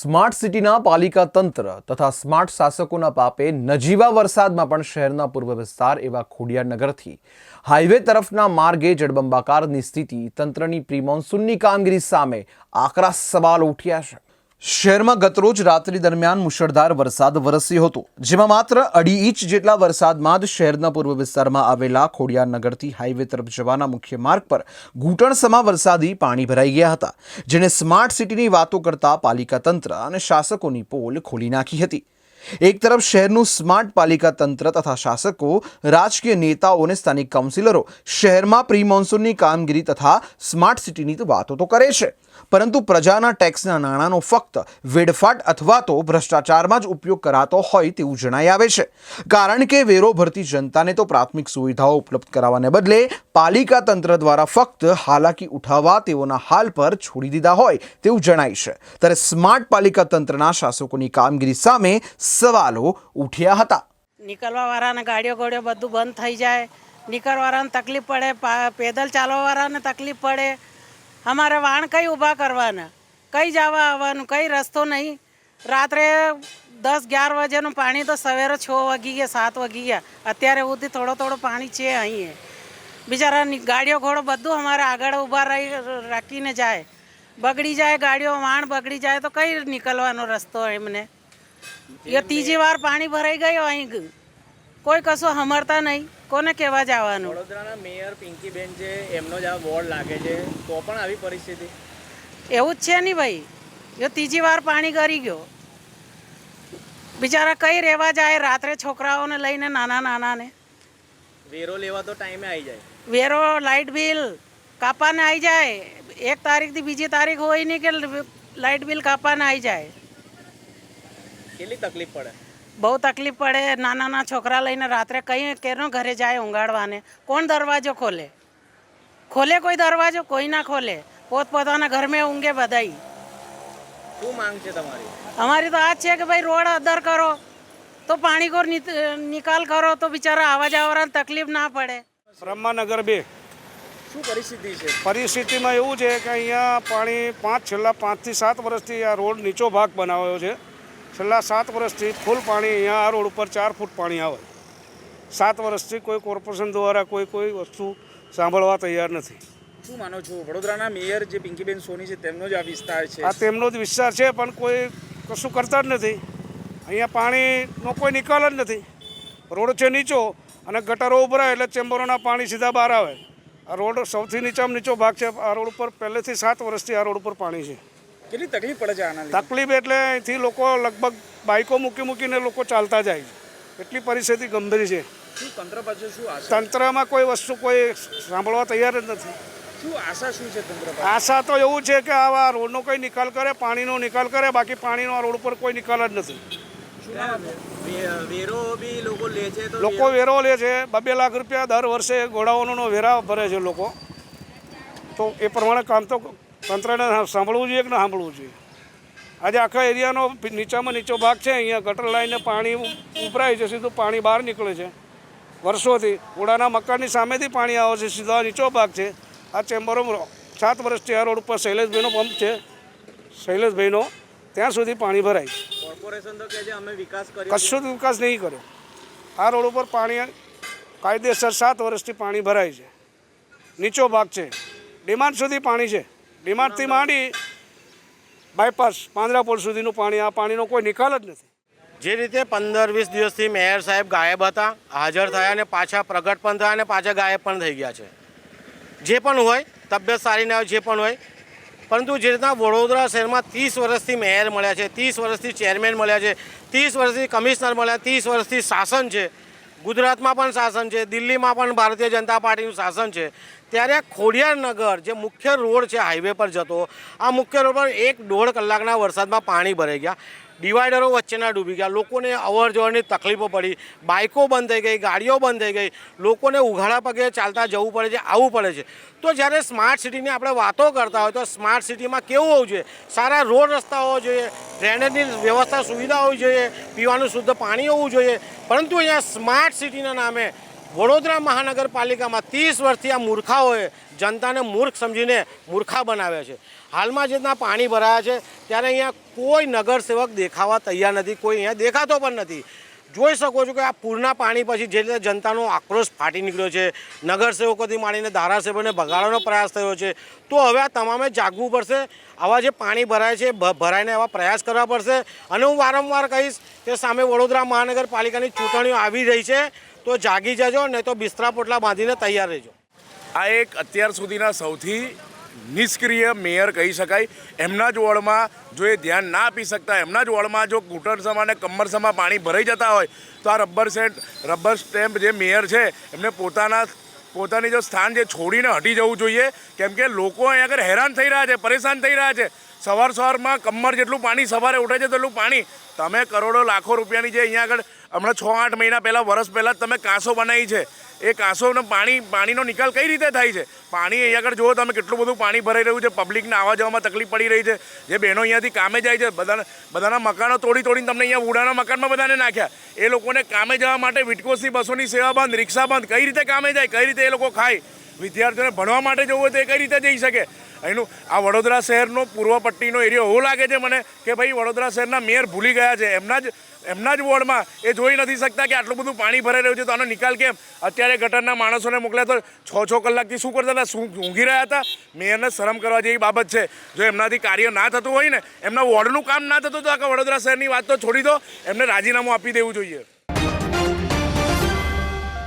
Smart સિટીના પાલિકા તંત્ર તથા સ્માર્ટ શાસકોના પાપે નજીવા વરસાદમાં પણ શહેરના પૂર્વ વિસ્તાર એવા ખોડિયાનગરથી હાઈવે તરફના માર્ગે જળબંબાકારની સ્થિતિ તંત્રની પ્રી મોન્સૂનની કામગીરી સામે આકરા સવાલ ઉઠ્યા છે. શહેરમાં ગતરોજ રાત્રિ દરમિયાન મુશળધાર વરસાદ વરસ્યો હતો, જેમાં માત્ર અઢી ઇંચ જેટલા વરસાદમાં જ શહેરના પૂર્વ વિસ્તારમાં આવેલા ખોડિયારનગરથી હાઈવે તરફ જવાના મુખ્ય માર્ગ પર ઘૂંટણસમા વરસાદી પાણી ભરાઈ ગયા હતા જેને સ્માર્ટ સિટીની વાતો કરતા પાલિકા તંત્ર અને શાસકોની પોલ ખોલી નાખી હતી. એક તરફ શહેરનું સ્માર્ટ પાલિકા તંત્ર તથા શાસકો, રાજકીય નેતાઓ અને સ્થાનિક કાઉન્સિલરો શહેરમાં પ્રી મોન્સૂનની કામગીરી તથા સ્માર્ટ સિટીની વાતો તો કરે છે. પરંતુ પ્રજાના ટેક્સના નાણાંનો ફક્ત વેડફાટ અથવા તો ભ્રષ્ટાચારમાં જ ઉપયોગ કરાતો હોય તેવું જણાઈ આવે છે. કારણ કે વેરો ભરતી જનતાને તો પ્રાથમિક સુવિધાઓ ઉપલબ્ધ કરાવવાને બદલે પાલિકા તંત્ર દ્વારા ફક્ત હાલાકી ઉઠાવવા તેઓના હાલ પર છોડી દીધા હોય તેવું જણાય છે. ત્યારે સ્માર્ટ પાલિકા તંત્રના શાસકોની કામગીરી સામે સવાલો ઉઠ્યા હતા. નીકળવાવાળાને ગાડીઓ ગોળીઓ બધું બંધ થઈ જાય. નીકળવાવાળાને તકલીફ પડે પેદલ ચાલવાવાળાને તકલીફ પડે. અમારે વાણ કઈ ઊભા કરવાના? કઈ જવા આવવાનું? કઈ રસ્તો નહીં? રાત્રે દસ અગિયાર વાગ્યાનું પાણી તો સવારે છ વાગી ગયા, સાત વાગી ગયા. અત્યારે સુધી થોડો થોડો પાણી છે અહીં. બિચારા ગાડીઓ ઘોડો બધું અમારે આગળ ઊભા રહી, રાખીને જાય. બગડી જાય ગાડીઓ, વાણ બગડી જાય તો કઈ નીકળવાનો રસ્તો એમને? એ ત્રીજી વાર પાણી ભરાઈ ગયો અહીં. કોઈ કશું સમરતા નહીં. કોને કહેવા જવાનું? વડોદરાના મેયર પિંકીબેન છે એમનો જ આ વોર્ડ લાગે છે. તો પણ આવી પરિસ્થિતિ. એવું જ છે નહીં ભાઈ. એ ત્રીજી વાર પાણી કરી ગયો. બિચારા કઈ રહેવા જાય? રાત્રે છોકરાઓને લઈને નાના નાનાને. વેરો લેવા તો ટાઈમે આવી જાય. વેરો લાઇટ બિલ કાપાને આવી જાય. એક તારીખથી બીજી તારીખ હોય નહીં કે લાઇટ બિલ કાપાને આવી જાય. કેટલી તકલીફ પડે? બહુ તકલીફ પડે નાના નાના છોકરા લઈને રાત્રે કઈ કેનો ઘરે જાય ઊંઘાડવાને? કોણ દરવાજો ખોલે? ખોલે કોઈ દરવાજો? કોઈ ના ખોલે. પોતપોતાના ઘરમાં ઊંઘે બધાઈ શું માંગ છે તમારી? અમારી તો આ જ છે કે ભાઈ રોડ અદર કરો તો પાણી કોર નિકાલ કરો તો બિચારા આવા જવાને તકલીફ ના પડે. બ્રહ્માનગર બે. શું પરિસ્થિતિ છે? પરિસ્થિતિમાં એવું છે કે અહીંયા પાણી પાંચ છેલ્લા પાંચથી સાત વર્ષથી આ રોડ નીચો ભાગ બનાવ્યો છે. છેલ્લા સાત વર્ષથી ફૂલ પાણી અહીંયા આ રોડ ઉપર ચાર ફૂટ પાણી આવે. સાત વર્ષથી કોઈ કોર્પોરેશન દ્વારા કોઈ કોઈ વસ્તુ સાંભળવા તૈયાર નથી. શું માનો છો? વડોદરાના મેયર જે પિંકીબેન સોની છે તેમનો જ આ વિસ્તાર છે. આ તેમનો જ વિસ્તાર છે પણ કોઈ કશું કરતા જ નથી. અહીંયા પાણીનો કોઈ નિકાલ જ નથી. રોડ છે નીચો અને ગટરો ઉભરાય એટલે ચેમ્બરોના પાણી સીધા બહાર આવે. આ રોડ સૌથી નીચામાં નીચો ભાગ છે. આ રોડ ઉપર પહેલેથી સાત વર્ષથી આ રોડ ઉપર પાણી છે. કેટલી તકલીફ પડે છે આના તકલીફ એટલે અહીંથી લોકો લગભગ બાઇકો મૂકી મૂકીને લોકો ચાલતા જાય છે. એટલી પરિસ્થિતિ ગંભીર છે. તંત્ર પાસે શું તંત્રમાં કોઈ વસ્તુ કોઈ સાંભળવા તૈયાર જ નથી. શું આશા શું છે તંત્ર આશા તો એવું છે કે આવા રોડનો કોઈ નિકાલ કરે પાણીનો નિકાલ કરે બાકી પાણીનો આ રોડ ઉપર કોઈ નિકાલ જ નથી. શું વેરો બી લોકો લે છે તો લોકો વેરો લે છે. બબે લાખ રૂપિયા દર વર્ષે ઘોડાઓનો વેરા ભરે છે લોકો. તો એ પ્રમાણે કામ તો તંત્રને સાંભળવું જોઈએ કે ના સાંભળવું જોઈએ? આજે આખા એરિયાનો નીચામાં નીચો ભાગ છે અહીંયા ગટર લાઈને પાણી ઉભરાય છે સીધું પાણી બહાર નીકળે છે. વર્ષોથી ઉડાના મકાનની સામેથી પાણી આવે છે સીધો નીચો ભાગ છે. આ ચેમ્બરો સાત વર્ષથી આ રોડ ઉપર શૈલેષભાઈનો પંપ છે. શૈલેષભાઈનો ત્યાં સુધી પાણી ભરાય કોર્પોરેશન તો કહે છે અમે વિકાસ કશું જ વિકાસ નહીં કર્યો. આ રોડ ઉપર પાણી કાયદેસર સાત વર્ષથી પાણી ભરાય છે. નીચો ભાગ છે. ડિમાન્ડ સુધી પાણી છે. ડિમાન્ડથી માંડી બાયપાસ પાંદરાપોળ સુધીનું પાણી, આ પાણીનો કોઈ નિકાલ જ નથી. જે રીતે પંદર વીસ દિવસથી મેયર સાહેબ ગાયબ હતા, હાજર થયા અને પાછા પ્રગટ પણ થયા અને પાછા ગાયબ પણ થઈ ગયા છે. જે પણ હોય, તબિયત સારી ના હોય, જે પણ હોય, પરંતુ જે રીતના વડોદરા શહેરમાં ત્રીસ વર્ષથી મેયર મળ્યા છે, ત્રીસ વર્ષથી ચેરમેન મળ્યા છે, ત્રીસ વર્ષથી કમિશનર મળ્યા, ત્રીસ વર્ષથી શાસન છે ગુજરાતમાં પણ શાસન છે, દિલ્હીમાં પણ ભારતીય જનતા પાર્ટીનું શાસન છે. ત્યારે ખોડિયારનગર જે મુખ્ય રોડ છે, હાઈવે પર જતો, આ મુખ્ય રોડ પર એક દોઢ કલાકના વરસાદમાં પાણી ભરાઈ ગયા. ડિવાઈડરો વચ્ચેના ડૂબી ગયા. લોકોને અવર જવરની તકલીફો પડી. બાઇકો બંધ થઈ ગઈ, ગાડીઓ બંધ થઈ ગઈ. લોકોને ઉઘાડા પગે ચાલતા જવું પડે છે, આવવું પડે છે. તો જ્યારે સ્માર્ટ સિટીની આપણે વાતો કરતા હોય તો સ્માર્ટ સિટીમાં કેવું હોવું જોઈએ? સારા રોડ રસ્તા હોવા જોઈએ, ડ્રેનેજની વ્યવસ્થા સુવિધા હોવી જોઈએ, પીવાનું શુદ્ધ પાણી હોવું જોઈએ. પરંતુ અહીંયા સ્માર્ટ સિટીના નામે વડોદરા મહાનગરપાલિકામાં ત્રીસ વર્ષથી આ મૂર્ખાઓએ જનતાને મૂર્ખ સમજીને મૂર્ખા બનાવ્યા છે. હાલમાં જે રીતના પાણી ભરાયા છે, ત્યારે અહીંયા કોઈ નગરસેવક દેખાવા તૈયાર નથી, કોઈ અહીંયા દેખાતો પણ નથી. જોઈ શકો છો કે આ પૂરના પાણી પછી જે રીતે જનતાનો આક્રોશ ફાટી નીકળ્યો છે, નગરસેવકોથી માંડીને ધારાસભ્યોને ભગાડવાનો પ્રયાસ થયો છે, તો હવે આ તમામે જાગવું પડશે, આવા જે પાણી ભરાય છે ભરાઈને આવા પ્રયાસ કરવા પડશે અને હું વારંવાર કહીશ કે સામે વડોદરા મહાનગરપાલિકાની ચૂંટણીઓ આવી રહી છે, તો જાગી જજો, નહીં તો બિસ્તરા પોટલા બાંધીને તૈયાર રહેજો. આ એક અત્યાર સુધીના સૌથી નિષ્ક્રિય મેયર કહી શકાય. એમના જ વોર્ડમાં જો એ ધ્યાન ના આપી શકતા, એમના જ વોર્ડમાં જો ઘૂંટણસમાં અને કમરસમાં પાણી ભરાઈ જતા હોય, તો આ રબર સેટ, રબર સ્ટેમ્પ જે મેયર છે, એમને પોતાના, પોતાની જો સ્થાન જે છોડીને હટી જવું જોઈએ. કેમ કે લોકો અહીંયા આગળ હેરાન થઈ રહ્યા છે, પરેશાન થઈ રહ્યા છે. સવાર સવારમાં કમર જેટલું પાણી સવારે ઉઠે છે, તેટલું પાણી. તમે કરોડો, લાખો રૂપિયાની જે અહીંયા આગળ, હમણાં છ, આઠ મહિના પહેલાં વરસ પહેલાં તમે કાંસો બનાવી છે. એ કાંસોનો પાણી, પાણીનો નિકાલ કઈ રીતે થાય છે? પાણી અહીંયા આગળ જુઓ, તમે કેટલું બધું પાણી ભરાઈ રહ્યું છે, પબ્લિકને આવવા જવામાં તકલીફ પડી રહી છે. જે બહેનો અહીંયાથી કામે જાય છે, બધાના બધાના મકાનો તોડી તોડીને તમને અહીંયા ઉડાના મકાનમાં બધાને નાખ્યા. એ લોકોને કામે જવા માટે વિટકોસની બસોની સેવા બંધ, રિક્ષા બંધ, કઈ રીતે કામે જાય, કઈ રીતે એ લોકો ખાય? વિદ્યાર્થીઓને ભણવા માટે જવું હોય તો એ કઈ રીતે જઈ શકે? અહીંનું, આ વડોદરા શહેરનો પૂર્વ પટ્ટીનો એરિયો એવો લાગે છે મને કે ભાઈ વડોદરા શહેરના મેયર ભૂલી ગયા છે. એમના જ એમના જ વોર્ડમાં એ જોઈ નથી શકતા કે આટલું બધું પાણી ભરાઈ રહ્યું છે. તો આનો નિકાલ કેમ? અત્યારે ગટરના માણસોને મોકલ્યા તો છ છ કલાકથી શું કરતા હતા? શું ઊંઘી રહ્યા હતા? મેયરને શરમ કરવા જેવી બાબત છે. જો એમનાથી કાર્ય ના થતું હોય ને, એમના વોર્ડનું કામ ના થતું તો આખા વડોદરા શહેરની વાત તો છોડી દો. એમને રાજીનામું આપી દેવું જોઈએ.